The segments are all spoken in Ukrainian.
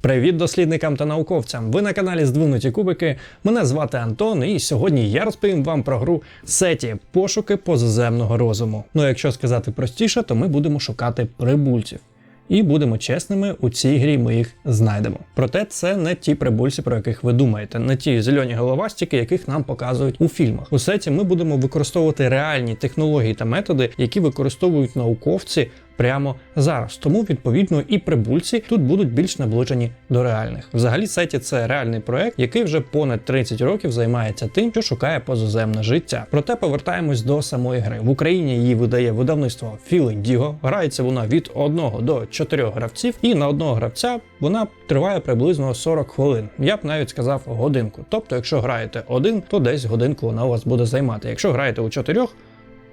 Привіт дослідникам та науковцям! Ви на каналі Здвинуті Кубики. Мене звати Антон, і сьогодні я розповім вам про гру Сеті пошуки позаземного розуму. Ну, якщо сказати простіше, то ми будемо шукати прибульців. І будемо чесними, у цій грі ми їх знайдемо. Проте це не ті прибульці, про яких ви думаєте, не ті зелені головастики, яких нам показують у фільмах. У сеті ми будемо використовувати реальні технології та методи, які використовують науковці прямо зараз. Тому відповідно і прибульці тут будуть більш наближені до реальних. Взагалі, сеті це реальний проект, який вже понад 30 років займається тим, що шукає позаземне життя. Проте повертаємось до самої гри. В Україні її видає видавництво Філіндіго. Грається вона від 1 до 4 гравців, і на одного гравця вона триває приблизно 40 хвилин. Я б навіть сказав годинку. Тобто, якщо граєте один, то десь годинку вона у вас буде займати. Якщо граєте у чотирьох.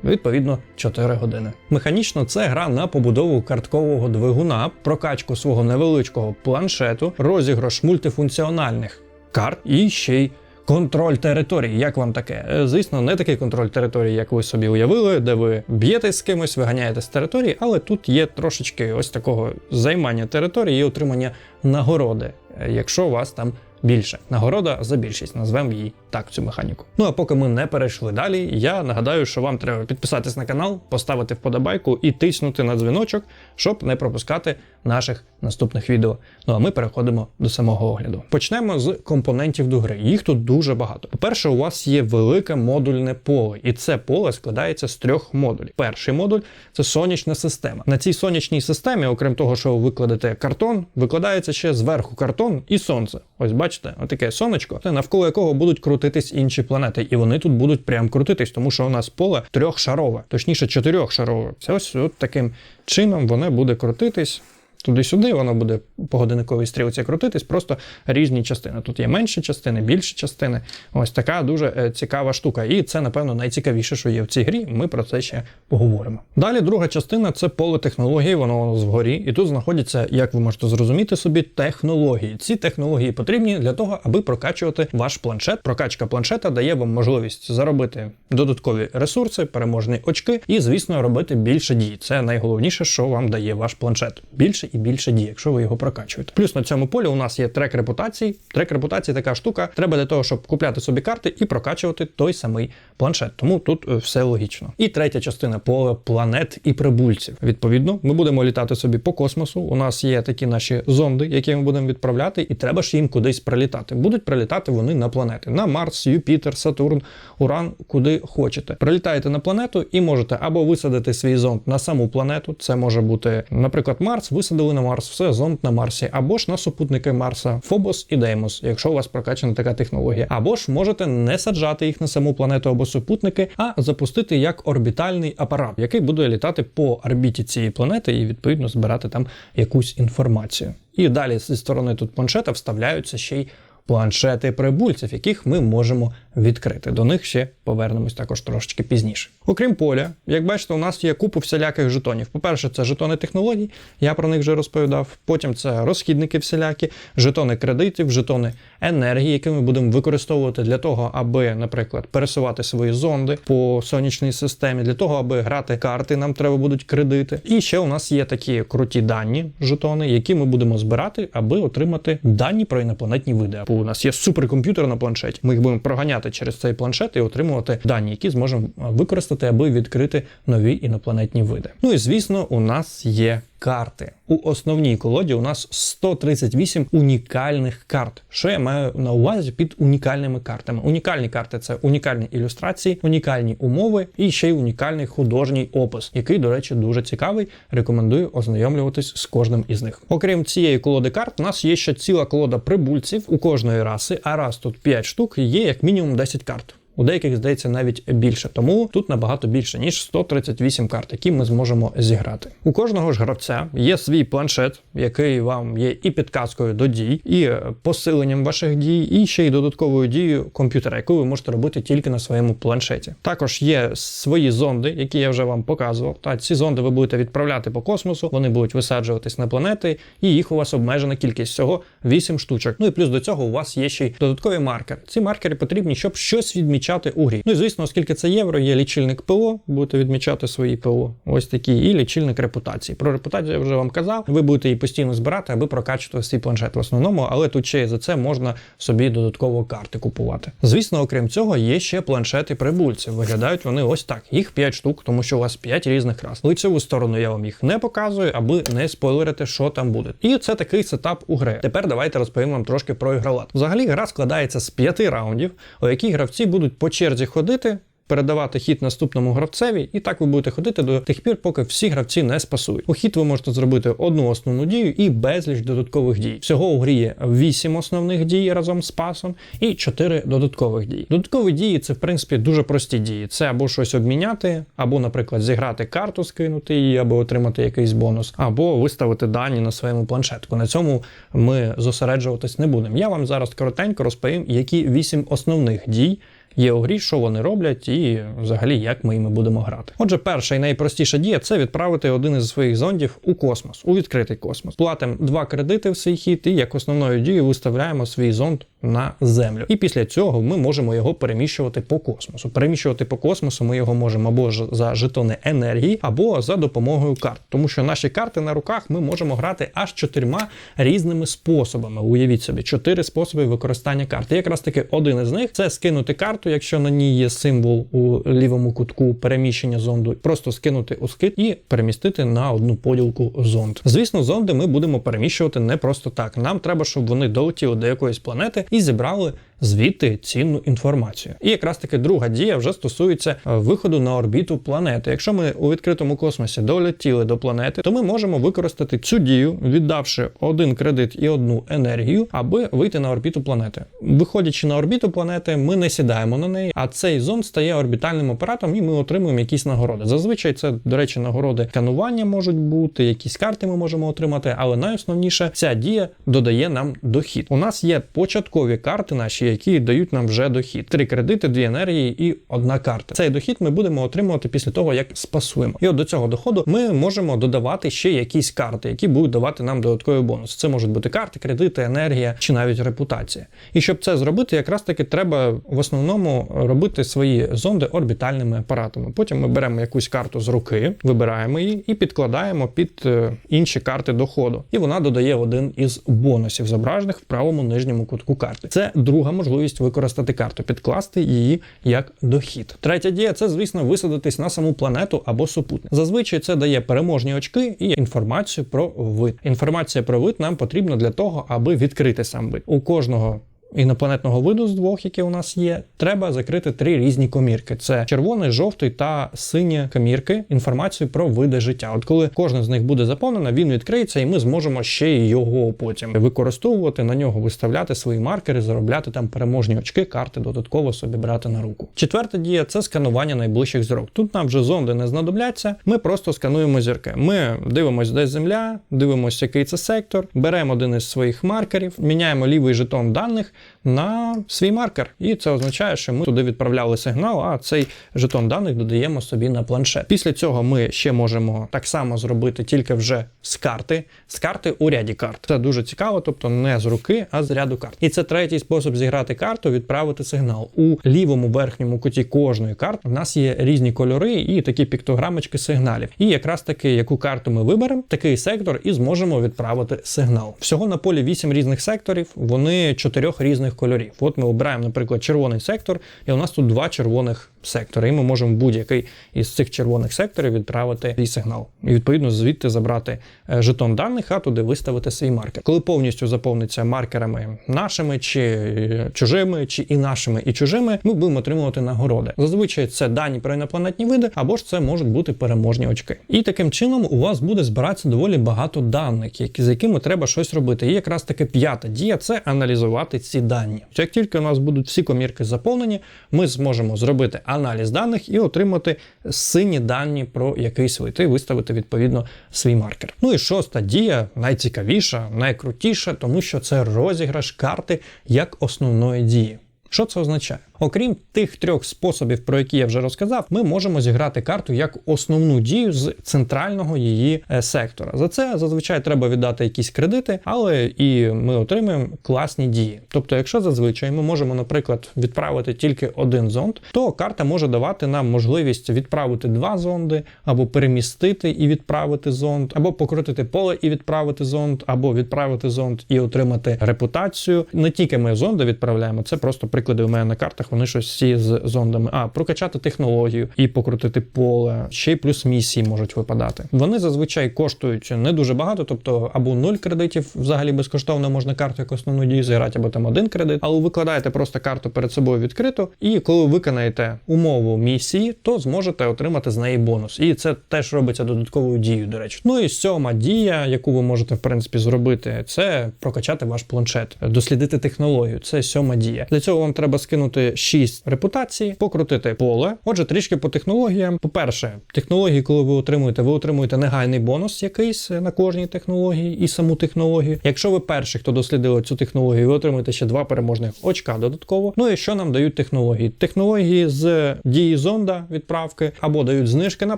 Відповідно, 4 години. Механічно це гра на побудову карткового двигуна, прокачку свого невеличкого планшету, розіграш мультифункціональних карт і ще й контроль території. Як вам таке? Е, Звісно, не такий контроль території, як ви собі уявили, де ви б'єтесь з кимось, виганяєте з території, але тут є трошечки ось такого займання території і отримання нагороди, е, якщо у вас там більше. Нагорода за більшість, назвемо її так, цю механіку. Ну а поки ми не перейшли далі, я нагадаю, що вам треба підписатись на канал, поставити вподобайку і тиснути на дзвіночок, щоб не пропускати наших наступних відео. Ну а ми переходимо до самого огляду. Почнемо з компонентів до гри. Їх тут дуже багато. По-перше, у вас є велике модульне поле, і це поле складається з трьох модулів. Перший модуль це сонячна система. На цій сонячній системі, окрім того, що ви викладете картон, викладається ще зверху картон і сонце. Ось бачите, отаке сонечко, навколо якого будуть крутитись інші планети, і вони тут будуть прям крутитись, тому що у нас поле трьохшарове, точніше чотирьохшарове. Це ось от таким чином воно буде крутитись. Туди-сюди воно буде по годинниковій стрілці крутитись, просто різні частини. Тут є менші частини, більші частини. Ось така дуже е, цікава штука. І це, напевно, найцікавіше, що є в цій грі. Ми про це ще поговоримо. Далі друга частина це поле технологій, воно згорі. І тут знаходяться, як ви можете зрозуміти собі, технології. Ці технології потрібні для того, аби прокачувати ваш планшет. Прокачка планшета дає вам можливість заробити додаткові ресурси, переможні очки, і, звісно, робити більше дій. Це найголовніше, що вам дає ваш планшет. Більше і більше дій, якщо ви його прокачуєте. Плюс на цьому полі у нас є трек репутації. Трек репутації така штука. Треба для того, щоб купляти собі карти і прокачувати той самий планшет. Тому тут е, все логічно. І третя частина поле планет і прибульців. Відповідно, ми будемо літати собі по космосу. У нас є такі наші зонди, які ми будемо відправляти, і треба ж їм кудись прилітати. Будуть прилітати вони на планети: на Марс, Юпітер, Сатурн, Уран, куди хочете. Прилітаєте на планету і можете або висадити свій зонд на саму планету. Це може бути, наприклад, Марс, висадили на Марс, все зонд на Марсі, або ж на супутники Марса, Фобос і Деймос, якщо у вас прокачана така технологія. Або ж можете не саджати їх на саму планету або супутники, а запустити як орбітальний апарат, який буде літати по орбіті цієї планети і відповідно збирати там якусь інформацію. І далі зі сторони тут планшета вставляються ще й планшети прибульців, яких ми можемо відкрити. До них ще повернемось також трошечки пізніше. Окрім поля, як бачите, у нас є купу всіляких жетонів. По-перше, це жетони технологій, я про них вже розповідав. Потім це розхідники всілякі, жетони кредитів, жетони енергії, які ми будемо використовувати для того, аби, наприклад, пересувати свої зонди по сонячній системі, для того, аби грати карти, нам треба будуть кредити. І ще у нас є такі круті дані жетони, які ми будемо збирати, аби отримати дані про інопланетні види. У нас є суперкомп'ютер на планшеті. Ми їх будемо проганяти через цей планшет і отримувати дані, які зможемо використати, аби відкрити нові інопланетні види. Ну і звісно, у нас є карти. У основній колоді у нас 138 унікальних карт. Що я маю на увазі під унікальними картами? Унікальні карти це унікальні ілюстрації, унікальні умови і ще й унікальний художній опис, який, до речі, дуже цікавий. Рекомендую ознайомлюватись з кожним із них. Окрім цієї колоди карт, у нас є ще ціла колода прибульців у кожної раси, а раз тут 5 штук, є як мінімум 10 карт. У деяких здається навіть більше, тому тут набагато більше ніж 138 карт, які ми зможемо зіграти. У кожного ж гравця є свій планшет, який вам є і підказкою до дій, і посиленням ваших дій, і ще й додатковою дією комп'ютера, яку ви можете робити тільки на своєму планшеті. Також є свої зонди, які я вже вам показував. Та ці зонди ви будете відправляти по космосу, вони будуть висаджуватись на планети, і їх у вас обмежена кількість всього 8 штучок. Ну і плюс до цього у вас є ще й додаткові маркери. Ці маркери потрібні, щоб щось відмічати відмічати у. Ну і звісно, оскільки це євро, є лічильник ПО, будете відмічати свої ПО. Ось такі, і лічильник репутації. Про репутацію я вже вам казав. Ви будете її постійно збирати, аби прокачувати свій планшет в основному, але тут ще й за це можна собі додатково карти купувати. Звісно, окрім цього, є ще планшети прибульців. Виглядають вони ось так. Їх 5 штук, тому що у вас 5 різних рас. Лицеву сторону я вам їх не показую, аби не спойлерити, що там буде. І це такий сетап у гри. Тепер давайте розповім вам трошки про ігролад. Взагалі, гра складається з п'яти раундів, у яких гравці будуть по черзі ходити. Передавати хід наступному гравцеві, і так ви будете ходити до тих пір, поки всі гравці не спасують. У хід ви можете зробити одну основну дію і безліч додаткових дій. Всього у грі є 8 основних дій разом з пасом і 4 додаткових дії. Додаткові дії це в принципі дуже прості дії. Це або щось обміняти, або, наприклад, зіграти карту, скинути її, або отримати якийсь бонус, або виставити дані на своєму планшетку. На цьому ми зосереджуватись не будемо. Я вам зараз коротенько розповім, які 8 основних дій є у грі, що вони роблять, і взагалі як ми іми будемо грати. Отже, перша і найпростіша дія це відправити один із своїх зондів у космос, у відкритий космос. Платимо два кредити в свій хід, і як основною дією виставляємо свій зонд на землю. І після цього ми можемо його переміщувати по космосу. Переміщувати по космосу ми його можемо або за жетони енергії, або за допомогою карт. Тому що наші карти на руках ми можемо грати аж чотирма різними способами. Уявіть собі, чотири способи використання карти. Якраз таки один із них це скинути карту, якщо на ній є символ у лівому кутку переміщення зонду, просто скинути у скид і перемістити на одну поділку зонд. Звісно, зонди ми будемо переміщувати не просто так. Нам треба, щоб вони долетіли до якоїсь планети і зібрали звідти цінну інформацію. І якраз таки друга дія вже стосується е, виходу на орбіту планети. Якщо ми у відкритому космосі долетіли до планети, то ми можемо використати цю дію, віддавши один кредит і одну енергію, аби вийти на орбіту планети. Виходячи на орбіту планети, ми не сідаємо на неї, а цей зонд стає орбітальним апаратом, і ми отримуємо якісь нагороди. Зазвичай це, до речі, нагороди канування можуть бути, якісь карти ми можемо отримати, але найосновніше ця дія додає нам дохід. У нас є початкові карти наші які дають нам вже дохід. Три кредити, дві енергії і одна карта. Цей дохід ми будемо отримувати після того, як спасуємо. І от до цього доходу ми можемо додавати ще якісь карти, які будуть давати нам додатковий бонус. Це можуть бути карти, кредити, енергія чи навіть репутація. І щоб це зробити, якраз таки треба в основному робити свої зонди орбітальними апаратами. Потім ми беремо якусь карту з руки, вибираємо її і підкладаємо під е, інші карти доходу. І вона додає один із бонусів, зображених в правому нижньому кутку карти. Це друга можливість використати карту, підкласти її як дохід. Третя дія це, звісно, висадитись на саму планету або супутник. Зазвичай це дає переможні очки і інформацію про вид. Інформація про вид нам потрібна для того, аби відкрити сам вид. У кожного інопланетного виду з двох, які у нас є, треба закрити три різні комірки: це червоний, жовтий та сині комірки. Інформацію про види життя. От коли кожна з них буде заповнена, він відкриється, і ми зможемо ще й його потім використовувати на нього, виставляти свої маркери, заробляти там переможні очки, карти додатково собі брати на руку. Четверта дія це сканування найближчих зірок. Тут нам вже зонди не знадобляться. Ми просто скануємо зірки. Ми дивимося, де земля, дивимося, який це сектор, беремо один із своїх маркерів, міняємо лівий жетон даних на свій маркер. І це означає, що ми туди відправляли сигнал, а цей жетон даних додаємо собі на планшет. Після цього ми ще можемо так само зробити тільки вже з карти, з карти у ряді карт. Це дуже цікаво, тобто не з руки, а з ряду карт. І це третій спосіб зіграти карту, відправити сигнал. У лівому верхньому куті кожної карти в нас є різні кольори і такі піктограмочки сигналів. І якраз таки, яку карту ми виберемо, такий сектор і зможемо відправити сигнал. Всього на полі 8 різних секторів, вони чотирьох різних кольорів. От ми обираємо, наприклад, червоний сектор, і у нас тут два червоних сектори. І ми можемо будь-який із цих червоних секторів відправити свій сигнал. І відповідно звідти забрати е, жетон даних, а туди виставити свій маркер. Коли повністю заповниться маркерами нашими чи е, чужими, чи і нашими, і чужими, ми будемо отримувати нагороди. Зазвичай це дані про інопланетні види, або ж це можуть бути переможні очки. І таким чином у вас буде збиратися доволі багато даних, які з якими треба щось робити. І якраз таки п'ята дія це аналізувати ці дані. Як тільки у нас будуть всі комірки заповнені, ми зможемо зробити аналіз даних і отримати сині дані про якийсь вид і виставити відповідно свій маркер. Ну і шоста дія, найцікавіша, найкрутіша, тому що це розіграш карти як основної дії. Що це означає? Окрім тих трьох способів, про які я вже розказав, ми можемо зіграти карту як основну дію з центрального її е, сектора. За це зазвичай треба віддати якісь кредити, але і ми отримаємо класні дії. Тобто, якщо зазвичай ми можемо, наприклад, відправити тільки один зонд, то карта може давати нам можливість відправити два зонди, або перемістити і відправити зонд, або покрутити поле і відправити зонд, або відправити зонд і отримати репутацію. Не тільки ми зонди відправляємо, це просто приклади у мене на картах. Вони щось всі з зондами. А прокачати технологію і покрутити поле. Ще й плюс місії можуть випадати. Вони зазвичай коштують не дуже багато, тобто або 0 кредитів взагалі безкоштовно можна карту як основну дію зіграти, або там один кредит. Але викладаєте просто карту перед собою відкриту, і коли виконаєте умову місії, то зможете отримати з неї бонус. І це теж робиться додатковою дією, до речі. Ну і сьома дія, яку ви можете в принципі зробити, це прокачати ваш планшет, дослідити технологію. Це сьома дія. Для цього вам треба скинути 6 репутацій, покрутити поле. Отже, трішки по технологіям. По-перше, технології, коли ви отримуєте, ви отримуєте негайний бонус якийсь на кожній технології і саму технологію. Якщо ви перший, хто дослідили цю технологію, ви отримуєте ще два переможних очка додатково. Ну і що нам дають технології? Технології з дії зонда відправки, або дають знижки на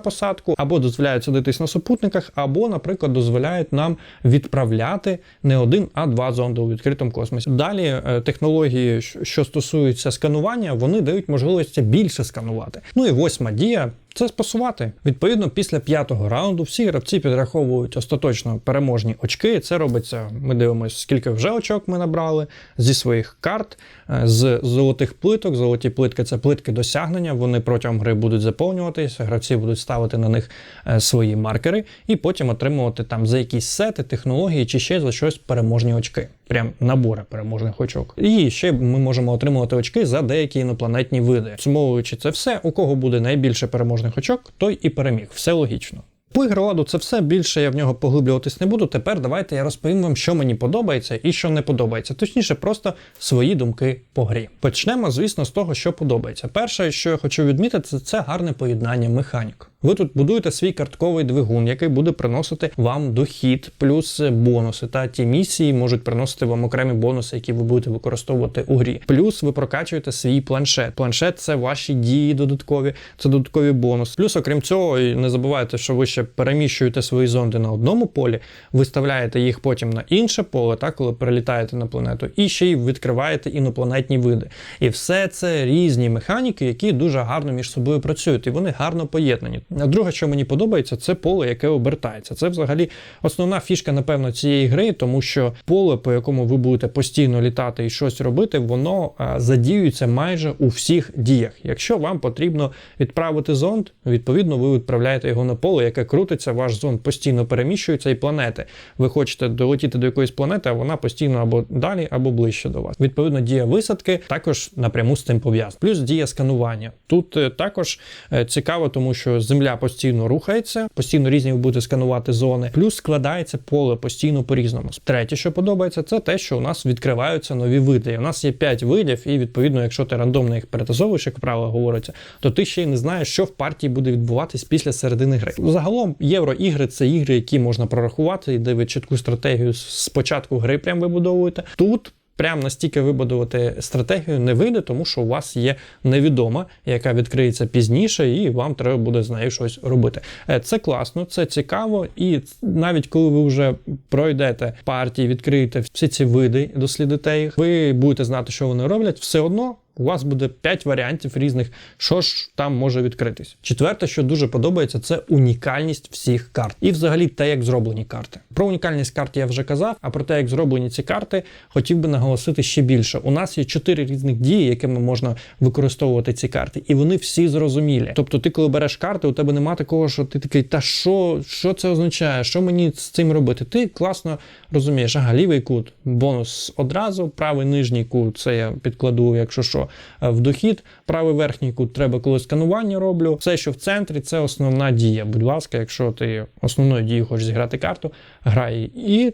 посадку, або дозволяють садитись на супутниках, або, наприклад, дозволяють нам відправляти не один, а два зонди у відкритому космосі. Далі е, технології, що стосуються сканування, вони дають можливість більше сканувати. Ну і восьма дія. Це спасувати. Відповідно, після п'ятого раунду всі гравці підраховують остаточно переможні очки. Це робиться. Ми дивимося, скільки вже очок ми набрали зі своїх карт, е, з золотих плиток. Золоті плитки це плитки досягнення. Вони протягом гри будуть заповнюватися. Гравці будуть ставити на них е, свої маркери і потім отримувати там за якісь сети, технології чи ще за щось переможні очки. Прям набори переможних очок. І ще ми можемо отримувати очки за деякі інопланетні види. Сумовуючи це все, у кого буде найбільше переможних очок, той і переміг. Все логічно. По ігроладу це все більше я в нього поглиблюватись не буду. Тепер давайте я розповім вам, що мені подобається і що не подобається. Точніше, просто свої думки по грі. Почнемо, звісно, з того, що подобається. Перше, що я хочу відмітити, це гарне поєднання механік. Ви тут будуєте свій картковий двигун, який буде приносити вам дохід, плюс бонуси. Та ті місії можуть приносити вам окремі бонуси, які ви будете використовувати у грі. Плюс ви прокачуєте свій планшет. Планшет це ваші дії додаткові, це додаткові бонуси. Плюс, окрім цього, не забувайте, що ви ще переміщуєте свої зонди на одному полі, виставляєте їх потім на інше поле, так, коли перелітаєте на планету, і ще й відкриваєте інопланетні види. І все це різні механіки, які дуже гарно між собою працюють, і вони гарно поєднані. Друге, що мені подобається, це поле, яке обертається. Це взагалі основна фішка, напевно, цієї гри, тому що поле, по якому ви будете постійно літати і щось робити, воно задіюється майже у всіх діях. Якщо вам потрібно відправити зонд, відповідно, ви відправляєте його на поле, яке крутиться, ваш зонд постійно переміщується і планети. Ви хочете долетіти до якоїсь планети, а вона постійно або далі, або ближче до вас. Відповідно, дія висадки також напряму з цим пов'язана. Плюс дія сканування. Тут е, також е, цікаво, тому що земля постійно рухається, постійно різні ви будете сканувати зони. Плюс складається поле постійно по-різному. Третє, що подобається, це те, що у нас відкриваються нові види. У нас є 5 видів, і відповідно, якщо ти рандомно їх перетасовуєш, як правило говориться, то ти ще й не знаєш, що в партії буде відбуватись після середини гри. Загалом євроігри це ігри, які можна прорахувати, і де ви чітку стратегію з початку гри прям вибудовуєте. Тут прям настільки вибудувати стратегію не вийде, тому що у вас є невідома, яка відкриється пізніше, і вам треба буде з нею щось робити. Е, Це класно, це цікаво, і навіть коли ви вже пройдете партії, відкриєте всі ці види, дослідите їх, ви будете знати, що вони роблять, все одно. У вас буде 5 варіантів різних, що ж там може відкритись. Четверте, що дуже подобається, це унікальність всіх карт. І взагалі те, як зроблені карти. Про унікальність карт я вже казав, а про те, як зроблені ці карти, хотів би наголосити ще більше. У нас є чотири різних дії, якими можна використовувати ці карти, і вони всі зрозумілі. Тобто, ти, коли береш карти, у тебе немає такого, що ти такий, та що, що це означає? Що мені з цим робити? Ти класно розумієш, ага, лівий кут, бонус одразу, правий нижній кут, це я підкладу, якщо що, е, в дохід, правий верхній кут треба, коли сканування роблю. Все, що в центрі, це основна дія. Будь ласка, якщо ти основною дією хочеш зіграти карту, грай. І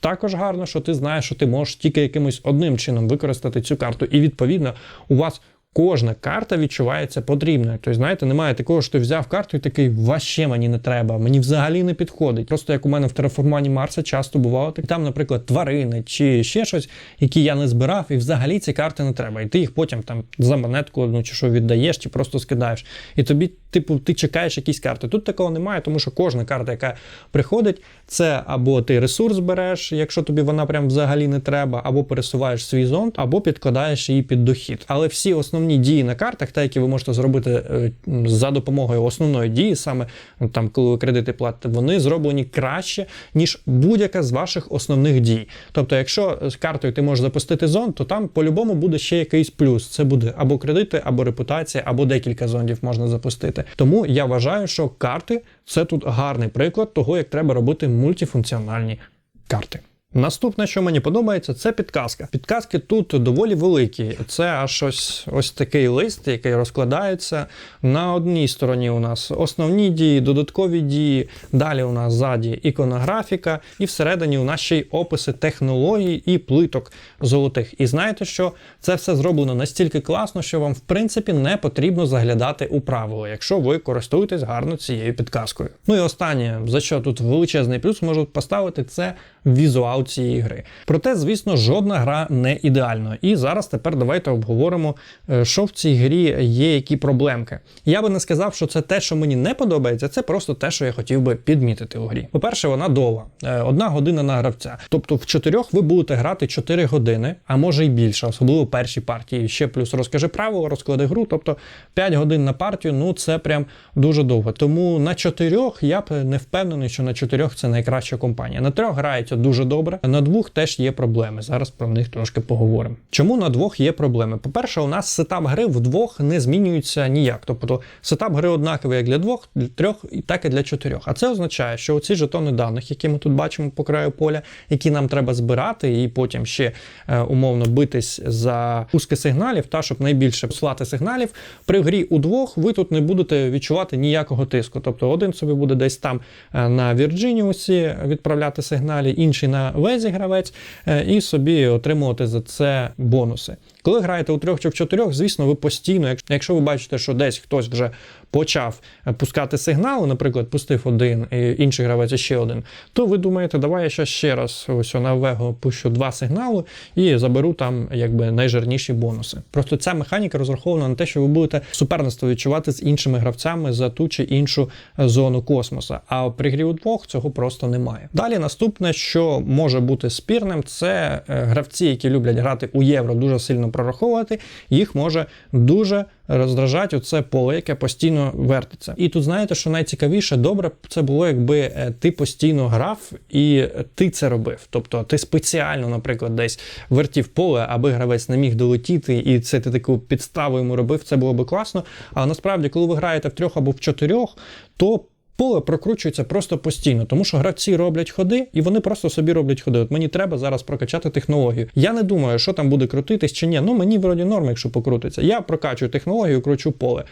також гарно, що ти знаєш, що ти можеш тільки якимось одним чином використати цю карту, і відповідно у вас Кожна карта відчувається потрібною. Тобто, знаєте, немає такого, що ти взяв карту і такий ваще мені не треба, мені взагалі не підходить. Просто як у мене в тераформані Марса часто бувало, так там, наприклад, тварини чи ще щось, які я не збирав, і взагалі ці карти не треба. І ти їх потім там за монетку одну чи що віддаєш, чи просто скидаєш. І тобі, типу, ти чекаєш якісь карти. Тут такого немає, тому що кожна карта, яка приходить, це або ти ресурс береш, якщо тобі вона прям взагалі не треба, або пересуваєш свій зонд, або підкладаєш її під дохід. Але всі основні дії на картах, та які ви можете зробити е, за допомогою основної дії, саме ну, там, коли ви кредити платите, вони зроблені краще, ніж будь-яка з ваших основних дій. Тобто, якщо з картою ти можеш запустити зонд, то там по-любому буде ще якийсь плюс. Це буде або кредити, або репутація, або декілька зондів можна запустити. Тому я вважаю, що карти це тут гарний приклад того, як треба робити мультифункціональні карти. Наступне, що мені подобається, це підказка. Підказки тут доволі великі. Це аж ось ось такий лист, який розкладається. На одній стороні у нас основні дії, додаткові дії. Далі у нас ззаді іконографіка, і всередині у нас ще й описи технологій і плиток золотих. І знаєте, що це все зроблено настільки класно, що вам в принципі не потрібно заглядати у правила, якщо ви користуєтесь гарно цією підказкою. Ну і останнє, за що тут величезний плюс можу поставити, це візуал цієї гри. Проте, звісно, жодна гра не ідеальна. І зараз тепер давайте обговоримо, е, що в цій грі є, які проблемки. Я би не сказав, що це те, що мені не подобається, це просто те, що я хотів би підмітити у грі. По-перше, вона довга, Е, одна година на гравця. Тобто в чотирьох ви будете грати 4 години, а може й більше, особливо перші партії. Ще плюс розкажи правило, розклади гру. Тобто 5 годин на партію, ну це прям дуже довго. Тому на чотирьох я б не впевнений, що на чотирьох це найкраща компанія. На трьох грається дуже добре. На двох теж є проблеми. Зараз про них трошки поговоримо. Чому на двох є проблеми? По-перше, у нас сетап гри вдвох не змінюється ніяк. Тобто сетап гри однаковий як для двох, для трьох, так і для чотирьох. А це означає, що оці жетони даних, які ми тут бачимо по краю поля, які нам треба збирати, і потім ще е, умовно битись за пуски сигналів, та щоб найбільше послати сигналів. При грі у двох ви тут не будете відчувати ніякого тиску. Тобто один собі буде десь там е, на Вірджиніусі відправляти сигналі, інший на везі гравець, е, і собі отримувати за це бонуси. Коли граєте у трьох чи в чотирьох, звісно, ви постійно, якщо ви бачите, що десь хтось вже почав е, пускати сигнали, наприклад, пустив один, і інший гравець ще один, то ви думаєте, давай я ще раз ось на Вего пущу два сигнали і заберу там якби найжирніші бонуси. Просто ця механіка розрахована на те, що ви будете суперництво відчувати з іншими гравцями за ту чи іншу е, зону космоса. А при грі удвох цього просто немає. Далі наступне, що може бути спірним, це е, гравці, які люблять грати у євро, дуже сильно прораховувати, їх може дуже роздражати оце поле, яке постійно вертиться. І тут знаєте, що найцікавіше, добре це було, якби е, ти постійно грав і ти це робив. Тобто ти спеціально, наприклад, десь вертів поле, аби гравець не міг долетіти, і це ти таку підставу йому робив. Це було би класно. А насправді, коли ви граєте в трьох або в чотирьох, то Поле прокручується просто постійно, тому що гравці роблять ходи, і вони просто собі роблять ходи. От мені треба зараз прокачати технологію. Я не думаю, що там буде крутитись чи ні. Ну мені вроді норм, якщо покрутиться. Я прокачую технологію, кручу поле.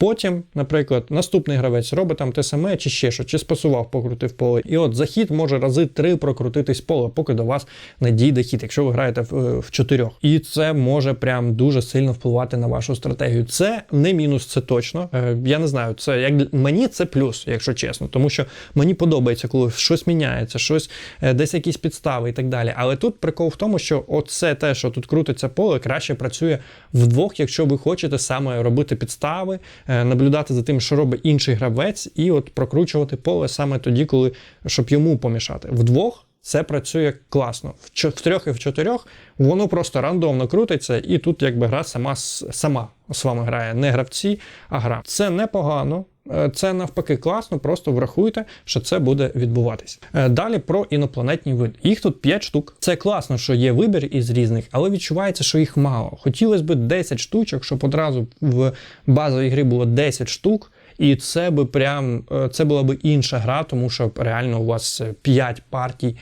Потім, наприклад, наступний гравець робить там те саме, чи ще що, чи спасував, покрутив поле. І от захід може рази три прокрутитись поле, поки до вас не дійде хід, якщо ви граєте в, е, в чотирьох. І це може прям дуже сильно впливати на вашу стратегію. Це не мінус, це точно. Е, Я не знаю, це як мені це плюс, якщо чесно, тому що мені подобається, коли щось міняється, щось е, десь якісь підстави і так далі. Але тут прикол в тому, що оце те, що тут крутиться поле, краще працює вдвох, якщо ви хочете саме робити підстави, наблюдати за тим, що робить інший гравець, і от прокручувати поле саме тоді, коли щоб йому помішати. Вдвох. Це працює класно. В, трьох і в чотирьох воно просто рандомно крутиться, і тут якби гра сама сама з вами грає, не гравці, а гра. Це непогано. е, Це навпаки класно, просто врахуйте, що це буде відбуватись. Е, Далі про інопланетні види. Їх тут 5 штук. Це класно, що є вибір із різних, але відчувається, що їх мало. Хотілося б 10 штучок, щоб одразу в базовій грі було 10 штук. І це би прям е, це була би інша гра, тому що реально у вас 5 партій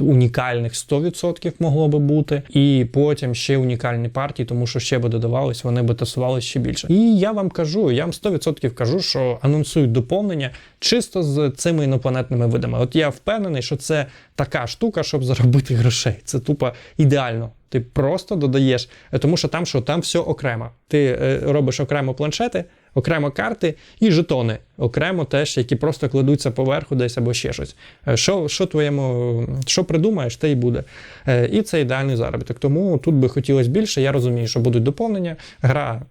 унікальних 100% могло би бути, і потім ще унікальні партії, тому що ще би додавались, вони би тасувалися ще більше. І я вам кажу, я вам 100% кажу, що анонсують доповнення чисто з цими інопланетними видами. От я впевнений, що це така штука, щоб заробити грошей. Це тупо ідеально. Ти просто додаєш, е, тому що там що там все окремо. Ти е, робиш окремо планшети, окремо карти і жетони окремо теж, які просто кладуться поверху десь або ще щось. Е, Що, що твоєму, що придумаєш, те й буде. Е, І це ідеальний заробіток. Тому тут би хотілося більше. Я розумію, що будуть доповнення. Гра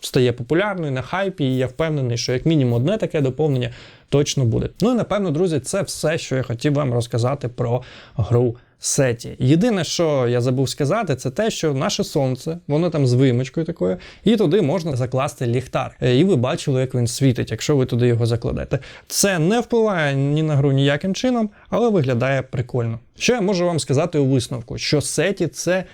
стає популярною на хайпі, і я впевнений, що як мінімум одне таке доповнення точно буде. Ну і напевно, друзі, це все, що я хотів вам розказати про гру. Сеті. Єдине, що я забув сказати, це те, що наше сонце, воно там з вимочкою такою, і туди можна закласти ліхтар. Е, І ви бачили, як він світить, якщо ви туди його закладете. Це не впливає ні на гру ніяким чином, але виглядає прикольно. Що я можу вам сказати у висновку? Що Сеті це.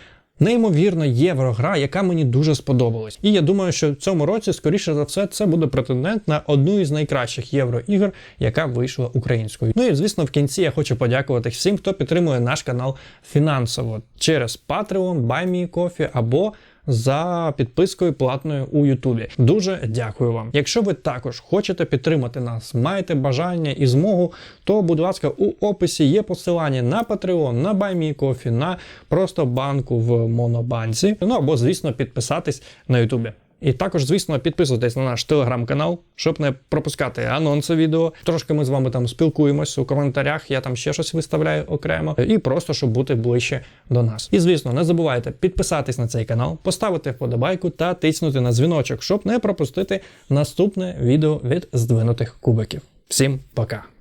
Неймовірно, єврогра, яка мені дуже сподобалась. І я думаю, що в цьому році, скоріше за все, це буде претендент на одну із найкращих євроігр, яка вийшла українською. Ну і звісно, в кінці я хочу подякувати всім, хто підтримує наш канал фінансово через Patreon, BuyMeCoffee або за підпискою платною у Ютубі. Дуже дякую вам. Якщо ви також хочете підтримати нас, маєте бажання і змогу, то, будь ласка, у описі є посилання на Patreon, на BuyMeCoffee, на просто банку в Монобанці. Ну або, звісно, підписатись на Ютубі. І також, звісно, підписуйтесь на наш телеграм-канал, щоб не пропускати анонси відео. Трошки ми з вами там спілкуємось у коментарях. Я там ще щось виставляю окремо, і просто щоб бути ближче до нас. І звісно, не забувайте підписатись на цей канал, поставити вподобайку та тиснути на дзвіночок, щоб не пропустити наступне відео від здвинутих кубиків. Всім пока!